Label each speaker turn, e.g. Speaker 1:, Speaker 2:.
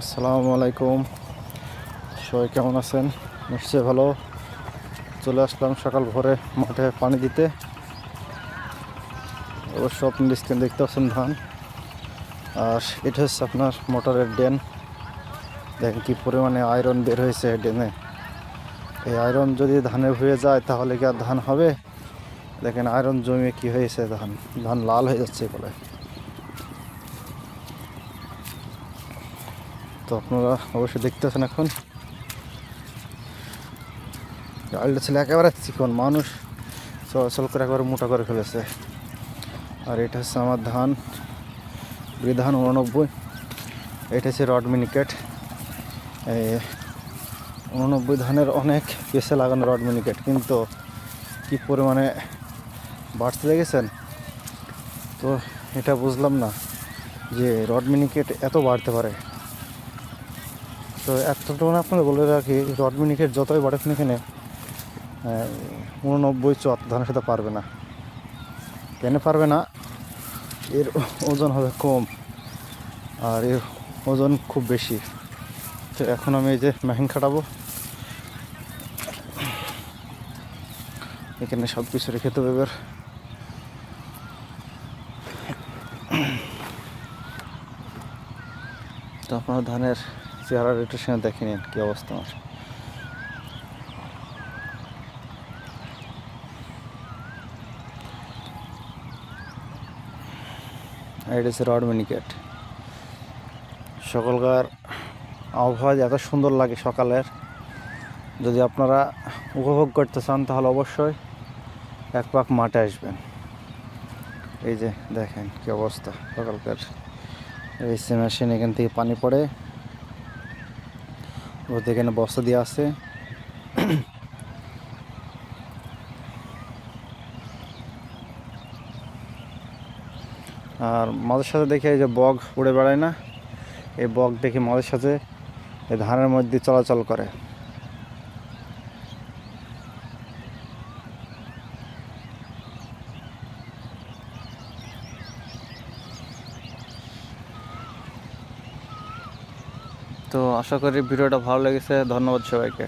Speaker 1: আসসালামু আলাইকুম। সবাই কেমন আছেন? নিশ্চয়ই ভালো। চলে আসলাম সকাল ভোরে মাঠে পানি দিতে। অবশ্য আপনি স্ক্রিন দেখতে পাচ্ছেন ধান। আর এটা হচ্ছে আপনার মোটরের ড্রেন। দেখেন কী পরিমাণে আয়রন বের হয়েছে ড্রেনে। এই আয়রন যদি ধানে হয়ে যায় তাহলে কি আর ধান হবে? দেখেন আয়রন জমিয়ে কি হয়েছে ধান? ধান লাল হয়ে যাচ্ছে বলে তো আপনারা অবশ্যই দেখতেছেন এখন। গাড়িটা ছিল একেবারে চিকন, মানুষ চলাচল করে একেবারে মোটা করে ফেলেছে। আর এটা হচ্ছে আমার ধান, বিধান উননব্বই। এটা হচ্ছে রড মিনিকেট। উননব্বই ধানের অনেক পেছে লাগানো রড মিনিকেট, কিন্তু কী পরিমাণে বাড়তে লেগেছেন তো এটা বুঝলাম না যে রড মিনিকেট এত বাড়তে পারে। তো এতটুকু আপনাদের বলে রাখি, রড মিনিকেট যতই না এখানে উননব্বই চত ধানের সাথে পারবে না। কেন পারবে না? এর ওজন হবে কম আর এর ওজন খুব বেশি। তো এখন আমি এই যে মেহিন খাটাবো। এখানে সব কিছু রেখে দেবো এবার। তো আপনার ধানের চেহারা একটু সঙ্গে দেখে নিন, কী অবস্থা আমার। এটা রড মিনিকেট। সকালকার আবহাওয়া এত সুন্দর লাগে সকালের, যদি আপনারা উপভোগ করতে চান তাহলে অবশ্যই এক পাক মাঠে আসবেন। এই যে দেখেন কি অবস্থা সকালকার। এই মেশিন এখান থেকে পানি পড়ে। এখানে বস্তা দিয়ে আছে। আর মাঝের সাথে দেখি এই যে বগ উড়ে বেড়ায় না, এই বগ দেখে মাঝের সাথে এই ধানের মধ্যে চলাচল করে। তো আশা করি ভিডিওটা ভালো লেগেছে ধন্যবাদ সবাইকে।